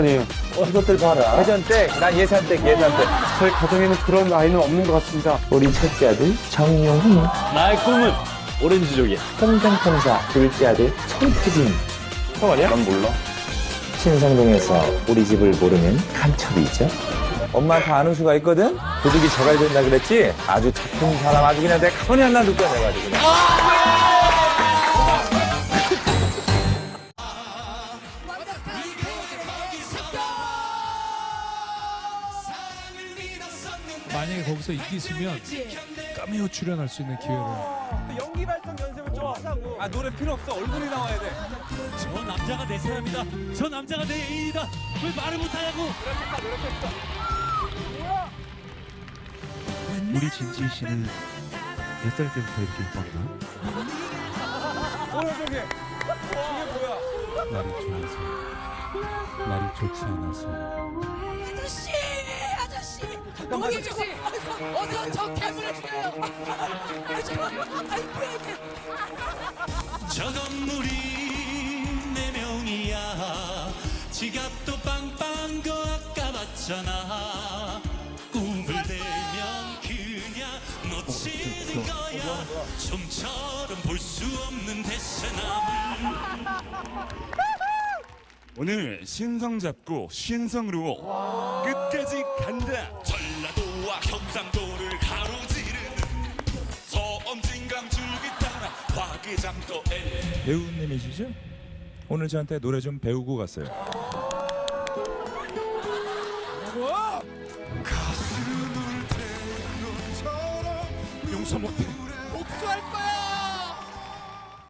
아니에요. 이것들 봐라. 회전댁, 난 예산댁, 예산댁. 저희 가정에는 그런 아이는 없는 것 같습니다. 우리 첫째 아들 정용훈, 나의 꿈은 오렌지족이야. 홍장탐사 둘째 아들 손태진. 형 아니야? 난 몰라. 신성동에서 우리 집을 모르는 감초이죠. 엄마 다 아는 수가 있거든? 도둑이 저갈 된다 그랬지? 아주 착한 사람 아주 그냥 내가 가만히 안 놔둘 거야 내가 아주 그냥. 만약에 거기서 이기시면 까메오 출연할 수 있는 기회를 연기 발성 연습을 좀 하자고. 아, 노래 필요 없어. 얼굴이 나와야 돼. 저 남자가 내 사람이다. 저 남자가 내 애인이다. 왜 말을 못하냐고. 우리 진지 씨는 몇 살 때부터 이렇게 예뻤나? 뭐야, 저게? 이게 뭐야? 날이 좋아서 날이 좋지 않아서 너무 힘들어. 어서 저 괴물을 죽여요. 저 건물이 내 명이야. 지갑도 빵빵 거 아까 봤잖아. 꿈을 대면 그냥 놓치는 거야. 좀처럼 볼 수 없는 대세남을. 오늘 신성 잡고 신성으로 끝까지 간다. 전라도와 경상도를 가로지르는 서엄진강 줄기 따라 화개장터 에 배우님이시죠? 오늘 저한테 노래 좀 배우고 갔어요. 용서 못해 복수할 거야.